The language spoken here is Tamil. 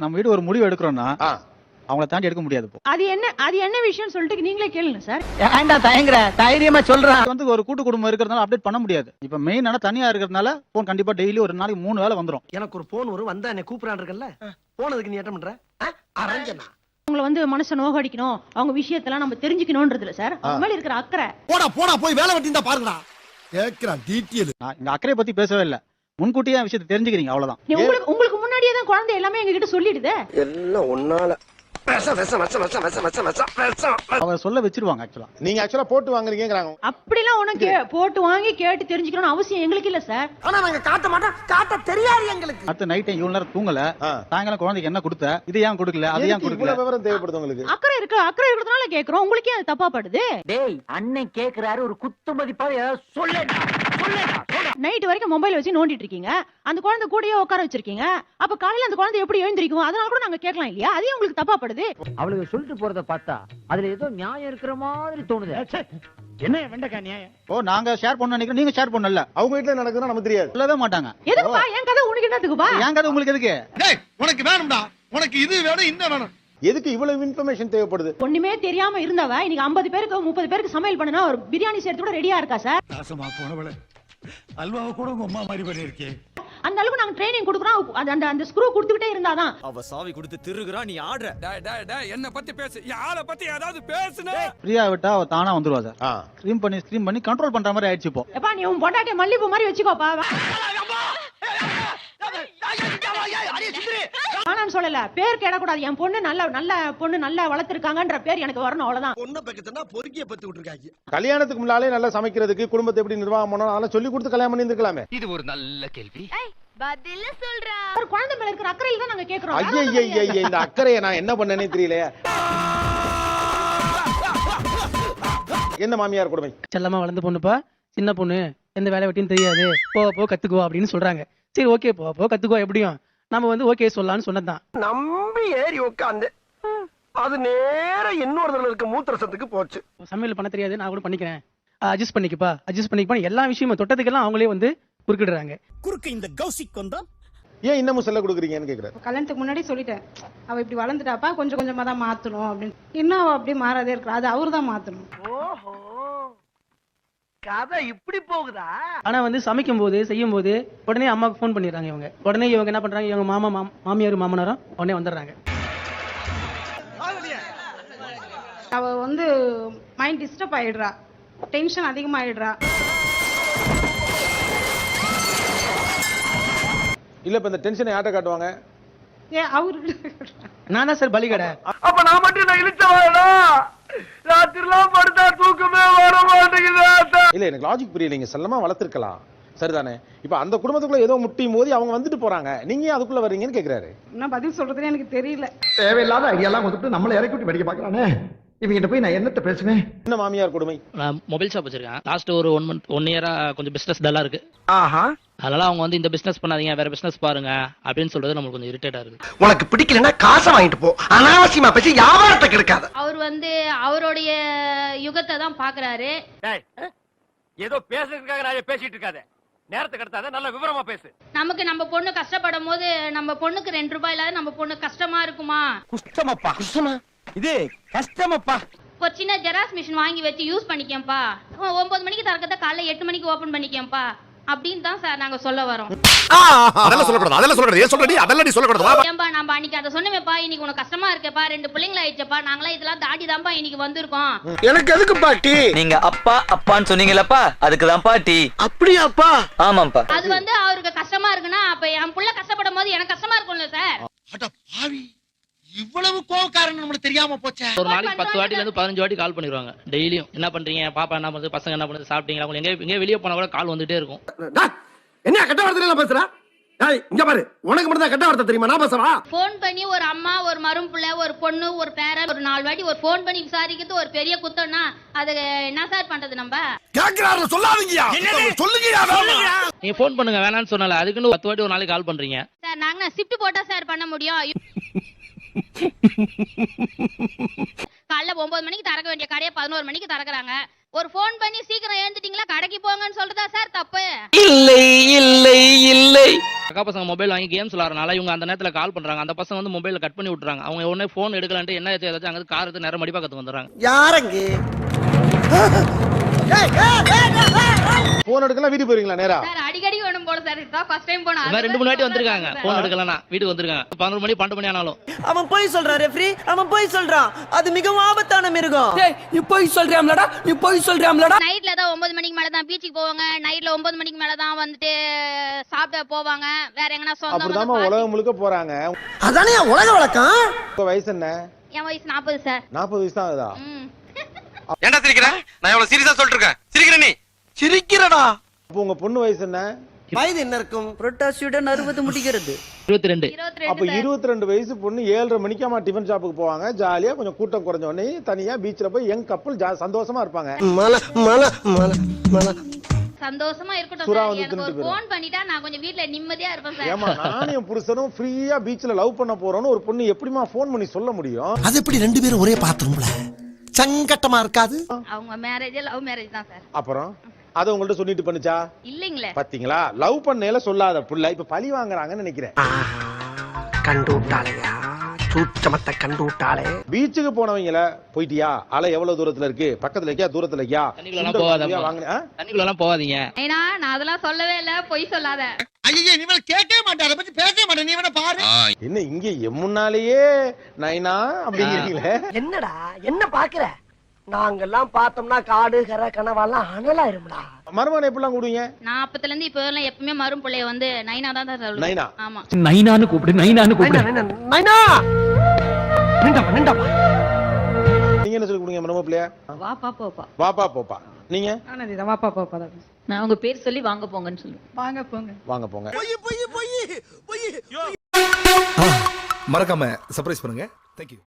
நம்ம வீடு ஒரு முடிவு எடுக்கிறோம்னா. அவங்கள தாண்டி எடுக்க முடியாது அது என்ன அது என்ன விஷயம் சொல்லிட்டு நீங்களே கேளுங்க சார். ஏன்டா தயங்குற? தைரியமா சொல்றான் வந்து ஒரு கூட்டு குடும்பம் இருக்கிறதுனால அப்டேட் பண்ண முடியாது. இப்ப மெயினான தனியா இருக்கிறதுனால போன் கண்டிப்பா டெய்லி ஒரு நாளைக்கு மூணு வேளை வந்துரும். எனக்கு ஒரு போன் வரும் வந்தா என்ன கூப்பிடான் இருக்கல போனதுக்கு நீ என்ன பண்ற? அரஞ்சனா? உங்களை வந்து மனசை நோகடிக்கணும். அவங்க விஷயத்தெல்லாம் நம்ம தெரிஞ்சுக்கணும்ன்றதுல சார். அவங்க மேல இருக்கிற அக்கறை. போடா போடா போய் வேலை வெட்டி இருந்தா பாருங்கடா. கேக்குறான் டீட்டெயில் நான் இங்க அக்கறையை பத்தி பேசவே இல்ல. முன்கூட்டியே விஷயத்தை தெரிஞ்சுக்கிறீங்க அவ்வளவுதான். உங்களுக்கு தான் குழந்தை எல்லாமே எங்ககிட்ட சொல்லிடுதே? எல்லாம் ஒன்னால அவன் சொல்ல வச்சிருவாங்க ஆக்சுவலா நீங்க ஆக்சுவலா போட்டு வாங்குறீங்கிறாங்க அப்படிலாம் உனக்கு போட்டு வாங்கி கேட்டு தெரிஞ்சுக்கணும்னு அவசியம் எங்களுக்கு இல்ல சார் ஆனா நாங்க காட்ட மாட்டோம். காட்ட தெரியாது எங்களுக்கு. அடுத்த நைட் இவ்வளவு நேரம் தூங்கல. சாயங்காலம் குழந்தைக்கு என்ன கொடுத்த? இது ஏன் கொடுக்கல? அது விவரம் தேவைப்படுது உங்களுக்கு? அக்கறை இருக்கு? அக்கறை இருக்கிறதுனால கேக்குறோம். உங்களுக்கே அது தப்பா படுது. டேய் அண்ணன் ஒரு குத்து மதிப்பா ஏதாவது சொல்லுடா. நைட் வரைக்கும் மொபைல் வச்சு நோண்டிட்டு இருக்கீங்க அந்த குழந்தை கூடயே உட்கார வச்சிருக்கீங்க. அப்ப காலையில அந்த குழந்தை எப்படி எழுந்திருக்கும் அதனால கூட நாங்க கேட்கலாம் இல்லையா? அதே உங்களுக்கு தப்பா படுது அவளுக்கு சொல்லிட்டு போறத பார்த்தா அதுல ஏதோ நியாயம் இருக்கிற மாதிரி தோணுது. என்ன வெண்டக்கா நியாயம்? ஓ நாங்க ஷேர் பண்ண நினைக்கிறோம். நீங்க ஷேர் பண்ணல. அவங்க வீட்டுல நடக்குதுன்னா நமக்கு தெரியாது. சொல்லவே மாட்டாங்க. எதுக்குப்பா? என் கதை உனக்கு என்னத்துக்குப்பா? ஏன் கதை உங்களுக்கு எதுக்கு? டேய் உனக்கு வேணும்டா. உனக்கு இது வேணும் இந்த வேணும். எதுக்கு இவ்வளவு இன்ஃபர்மேஷன் தேவைப்படுது? ஒண்ணுமே தெரியாம இருந்தவ இன்னைக்கு 50 பேருக்கு முப்பது பேருக்கு சமையல் பண்ணுனா ஒரு பிரியாணி செய்யறது கூட ரெடியா இருக்கா சார் அல்வாவை கூட உங்க அம்மா மாதிரி பண்ணிருக்கேன் அந்த அளவுக்கு நாங்க ட்ரைனிங் கொடுக்குறோம் அந்த- அந்த அந்த ஸ்க்ரூ கொடுத்துக்கிட்டே இருந்தாதான் அவ சாவி கொடுத்து திருகுறா நீ ஆடுற டேய் டேய் டேய் என்ன பத்தி பேசு யார பத்தி ஏதாவது பேசுன ஃப்ரீயா விட்டா அவ தானா வந்துருவா சார் ஆ. ஸ்க்ரீம் பண்ணி ஸ்க்ரீம் பண்ணி கண்ட்ரோல் பண்ற மாதிரி ஆயிடுச்சு இப்போ எப்பா நீ உன் பொண்டாட்டிய மல்லிப்பூ மாதிரி வச்சுக்கோப்பா ஆனான்னு சொல்லல. பேர் கேடக்கூடாது. என் பொண்ணு நல்ல நல்ல பொண்ணு நல்லா வளர்த்திருக்காங்கன்ற பேர் எனக்கு வரணும் அவ்வளவுதான். பொண்ணை பக்கத்துனா பொறுக்கிய பத்து விட்டுருக்காங்க. கல்யாணத்துக்கு முன்னாலே நல்லா சமைக்கிறதுக்கு குடும்பத்தை எப்படி நிர்வாகம் பண்ணணும் அதெல்லாம் சொல்லி கொடுத்து கல்யாணம் பண்ணி இருந்திருக்கலாமே இது ஒரு நல்ல கேள்வி. பதில சொல்றா. ஒரு குழந்தை மேல இருக்கிற அக்கறையில தான் நாங்க கேக்குறோம். ஐயா ஐயா கிடையாது. இந்த அக்கறையை நான் என்ன பண்ணேனே தெரியலையே. என்ன மாமியார் கொடுமை? செல்லமா வளர்ந்த பொண்ணுப்பா. சின்ன பொண்ணு. எந்த வேலை வெட்டின்னு தெரியாது. போ போ கத்துக்கோ அப்படின்னு சொல்றாங்க. சரி ஓகே போ போ கத்துக்கோ எப்படியும். நம்ம வந்து ஓகே சொல்லலாம்னு சொன்னதுதான். நம்பி ஏறி உட்காந்து அது நேர இன்னொரு இருக்க மூத்திரசத்துக்கு போச்சு. சமையல் பண்ண தெரியாது நான் கூட பண்ணிக்கிறேன். அட்ஜஸ்ட் பண்ணிக்கப்பா அட்ஜஸ்ட் பண்ணிக்கப்பா. எல்லா விஷயமும் தொட்டதுக்கெல்லாம் அவங்களே வந்து குறுக்கிடுறாங்க. குறுக்கு இந்த கௌசிக் வந்தா ஏன் இன்னமும் செல்ல கொடுக்குறீங்கன்னு கேக்குறேன் கல்யாணத்துக்கு முன்னாடி சொல்லிட்டேன். அவ இப்படி வளர்ந்துட்டாப்பா கொஞ்சம் கொஞ்சமா தான் மாத்தணும் அப்படின்னு. இன்னும் அவ அப்படியே மாறாதே இருக்கிறா. அது அவரு தான் மாத்தணும். ஓஹோ. கதை இப்படி போகுதா? ஆனா வந்து சமைக்கும் போது செய்யும் போது உடனே அம்மாவுக்கு ஃபோன் பண்ணிடுறாங்க இவங்க. உடனே இவங்க என்ன பண்றாங்க? இவங்க மாமா மாம்- மாமியார் மாமனாரும் உடனே வந்துடுறாங்க. அவ வந்து மைண்ட் டிஸ்டர்ப் ஆயிடுறா. டென்ஷன் அதிகமாயிடுறா. இல்ல இப்ப இந்த டென்ஷனை யார்ட்ட காட்டுவாங்க? ஏன் அவருக்கு நான் தான் சார் பலிகடை அப்ப நான் மட்டும் நான் இழுச்சவாடா ராத்திரிலாம் படுத்தா தூக்கமே வர மாட்டேங்குதா. இல்ல எனக்கு லாஜிக் புரியல. நீங்க செல்லமா வளர்த்திருக்கலாம். சரிதானே? இப்ப அந்த குடும்பத்துக்குள்ள ஏதோ முட்டி மோதி அவங்க வந்துட்டு போறாங்க. நீங்க அதுக்குள்ள வர்றீங்கன்னு கேக்குறாரு. என்ன பதில் சொல்றதுன்னு எனக்கு தெரியல. தேவையில்லாத ஐடியாலாம் கொடுத்துட்டு நம்மள இறக்கி விட்டு படிக்க பாக்குறானே இவங்கிட்ட போய் நான் என்னத்த பேசுவேன்? என்ன மாமியார் கொடுமை? நான் மொபைல் ஷாப் வச்சிருக்கேன். லாஸ்ட் ஒரு ஒன் மந்த் ஒன் இயரா கொஞ்சம் பிசினஸ் டல்லா இருக்கு. ஆஹா. அதனால அவங்க வந்து இந்த பிசினஸ் பண்ணாதீங்க வேற பிசினஸ் பாருங்க அப்படின்னு சொல்றது நம்மளுக்கு கொஞ்சம் இரிட்டேட்டா இருக்கு. உனக்கு பிடிக்கலன்னா காசை வாங்கிட்டு போ. அனாவசியமா பேசி வியாபாரத்தை கெடுக்காத? அவர் வந்து அவருடைய யுகத்தை தான் பாக்குறாரு ஏதோ பேசுறதுக்காக நான் பேசிட்டு இருக்காத. நேரத்தை கடத்தாத நல்ல விவரமா பேசு. நமக்கு நம்ம பொண்ணு கஷ்டப்படும் போது நம்ம பொண்ணுக்கு ரெண்டு ரூபாய் இல்லாத நம்ம பொண்ணு கஷ்டமா இருக்குமா? குஷ்டமப்பா. குஷ்டமா? இது கஷ்டமப்பா. ஒரு சின்ன ஜெராக்ஸ் மிஷின் வாங்கி வச்சு யூஸ் பண்ணிக்கேன்ப்பா. ஒன்பது மணிக்கு திறக்கிறத காலைல எட்டு மணிக்கு ஓபன் பண்ணிக்கேன்ப்பா. அப்படின்னு தான் சார் நாங்க சொல்ல வரோம். அதெல்லாம் சொல்லக்கூடாது. அதெல்லாம் சொல்லக்கூடாது. ஏன் சொல்றடி? அதெல்லாம் நீ சொல்லக்கூடாது ஏன்பா நம்ம அன்னைக்கு அதை சொன்னமேப்பா இன்னைக்கு உனக்கு கஷ்டமா இருக்கேப்பா. ரெண்டு பிள்ளைங்கள ஆயிடுச்சப்பா. நாங்களாம் இதெல்லாம் தாண்டி தான்ப்பா இன்னைக்கு வந்திருக்கோம். எனக்கு எதுக்கு பாட்டி நீங்க அப்பா அப்பான்னு சொன்னீங்களப்பா அதுக்கு தான் பாட்டி அப்படியாப்பா? ஆமாப்பா அது வந்து அவருக்கு கஷ்டமா இருக்குன்னா அப்ப என் புள்ள கஷ்டப்படும் போது எனக்கு கஷ்டமா இருக்கும்ல சார் அட பாவி. இவ்வளவு கோவக்காரன் நம்மளுக்கு தெரியாம போச்சே. ஒரு நாளைக்கு பத்து வாட்டில இருந்து பதினஞ்சு வாட்டி கால் பண்ணிடுவாங்க. டெய்லியும். என்ன பண்றீங்க? பாப்பா என்ன பண்ணுது? பசங்க என்ன பண்ணுது? சாப்பிட்டீங்களா? அவங்க எங்க எங்க வெளியே போனா கூட கால் வந்துட்டே இருக்கும். என்ன கெட்ட வார்த்தையில பேசுற? ஏய் இங்க பாரு. உனக்கு மட்டும் தான் கெட்ட வார்த்தை தெரியுமா? நான் பேசுறா ஃபோன் பண்ணி ஒரு அம்மா ஒரு மரும் பிள்ளை ஒரு பொண்ணு ஒரு பேரன் ஒரு நாலு வாட்டி ஒரு ஃபோன் பண்ணி விசாரிக்கிறது ஒரு பெரிய குத்தம்னா அது என்ன சார் பண்றது நம்ம? கேக்குறாரு சொல்லாதீங்கயா சொல்லுங்கயா நீங்க ஃபோன் பண்ணுங்க வேணாம்னு சொன்னல. அதுக்குன்னு பத்து வாட்டி ஒரு நாளைக்கு கால் பண்றீங்க. சார் நாங்க ஷிஃப்ட் போட்டா சார் பண்ண முடியும். காலைல ஒன்பது மணிக்கு திறக்க வேண்டிய கடையை பதினோரு மணிக்கு திறக்கறாங்க ஒரு ஃபோன் பண்ணி சீக்கிரம் எழுந்துட்டீங்களா கடைக்கு போங்கன்னு சொல்றதா சார் தப்பு இல்லை இல்லை இல்லை அக்கா பசங்க மொபைல் வாங்கி கேம்ஸ் விளாட்றனால இவங்க அந்த நேரத்தில் கால் பண்றாங்க அந்த பசங்க வந்து மொபைல கட் பண்ணி விட்டுறாங்க அவங்க உடனே ஃபோன் எடுக்கலான்ட்டு என்ன ஆச்சு ஏதாச்சும் அங்கே கார் எடுத்து நேரம் மடிப்பாக்கத்து வந்துடுறாங்க யாரங்க போன் எடுக்கலாம் வீட்டுக்கு போயிருங்களா நேரா சார் அடிக்கடி வேணும் போல சார் இதுதான் ஃபர்ஸ்ட் டைம் மாதிரி ரெண்டு மூணு வாட்டி வந்திருக்காங்க. ஃபோன் எடுக்கலனா வீட்டுக்கு வந்திருக்காங்க. பதினொரு மணி பன்னெண்டு மணி ஆனாலும். அவன் போய் சொல்றான் ரெஃப்ரி அவன் போய் சொல்றான். அது மிகவும் ஆபத்தான மிருகம். நீ போய் சொல்றியாம்லடா நீ போய் சொல்றியாம்லடா நைட்ல தான் ஒன்பது மணிக்கு மேல தான் பீச்சுக்கு போவாங்க. நைட்ல ஒன்பது மணிக்கு மேல தான் வந்துட்டு சாப்பிட போவாங்க. வேற எங்கன்னா சொந்தம் உலகம் முழுக்க போறாங்க. அதானே உலக வழக்கம்? வயசு என்ன? என் வயசு நாற்பது சார் நாற்பது வயசு தான் ஆகுதா? ம். ஏன்டா சிரிக்கிற? நான் எவ்வளவு சீரியஸா சொல்லிட்டு இருக்கேன். சிரிக்கிற நீ. சிரிக்கிறடா. உங்க பொண்ணு வயசு என்ன? வயது என்ன இருக்கும்? புரட்டாசியுடன் அறுபது முடிகிறது. இருபத்தி ரெண்டு இருபத்தி அப்ப ரெண்டு இருபத்தி ரெண்டு வயசு பொண்ணு ஏழரை மணிக்காமா டிஃபன் ஷாப்புக்கு போவாங்க. ஜாலியா கொஞ்சம் கூட்டம் குறைஞ்ச உடனே தனியா பீச்ல போய் யங் கப்பல் சந்தோஷமா இருப்பாங்க. மலை மலை மலை மலை சந்தோஷமா இருக்கட்டும் சார். வந்து எனக்கு ஒரு தின்னுட்டு ஃபோன் பண்ணிட்டா நான் கொஞ்சம் வீட்ல நிம்மதியா இருப்பேன் சார். ஏமா நானும் என் புருஷனும் ஃப்ரீயா பீச்ல லவ் பண்ண போறோம்னு ஒரு பொண்ணு எப்படிமா ஃபோன் பண்ணி சொல்ல முடியும்? அது எப்படி ரெண்டு பேரும் ஒரே பாத்ரூம்ல சங்கட்டமா இருக்காது? அவங்க மேரேஜ் லவ் மேரேஜ் தான் சார். அப்புறம்? அதை உங்கள்ட்ட சொல்லிட்டு பண்ணுச்சா? இல்லைங்களே. பாத்தீங்களா? லவ் பண்ணையில சொல்லாத புள்ள. இப்ப பழி வாங்குறாங்கன்னு நினைக்கிறேன். கண்டு விட்டாளையா சூச்சமத்தை கண்டு விட்டாளே பீச்சுக்கு போனவங்கள போயிட்டியா? அலை எவ்வளவு தூரத்துல இருக்கு? பக்கத்துல இருக்கியா? தூரத்துல இருக்கியா? தண்ணிக்குள்ளலாம் போகாதீங்க. ஏன்னா நான் அதெல்லாம் சொல்லவே இல்ல. பொய் சொல்லாத. ஐயே நீ கேட்கவே மாட்டே. அதை பத்தி பேசவே மாட்டே. நீ வேணா பாரு. என்ன இங்க என் முன்னாலேயே நைனா அப்படிங்கிறீங்களே? என்னடா? என்ன பாக்குற நாங்கெல்லாம் பார்த்தோம்னா காடு கரை கனவாலாம் அனலாயிரும்டா மருமகன் எப்படிலாம் கூடுவீங்க நான் அப்பத்துல இருந்து இப்ப வரலாம் எப்பவுமே மரும் பிள்ளைய வந்து நைனா தான் சொல்லுவேன். நைனா? ஆமா. நைனான்னு கூப்பிடு நைனான்னு கூப்பிடு. நைனா நிண்டாப்பா நிண்டாப்பா நீங்க என்ன சொல்லி கொடுங்க மருமக பிள்ளையா? வாப்பா போப்பா வாப்பா போப்பா நீங்க? ஆனந்தி வாப்பா போப்பா தான் நான் உங்க பேர் சொல்லி வாங்க போங்கன்னு சொல்லுவேன். வாங்க போங்க. வாங்க போங்க. மறக்காம சர்ப்ரைஸ் பண்ணுங்க. தேங்க்யூ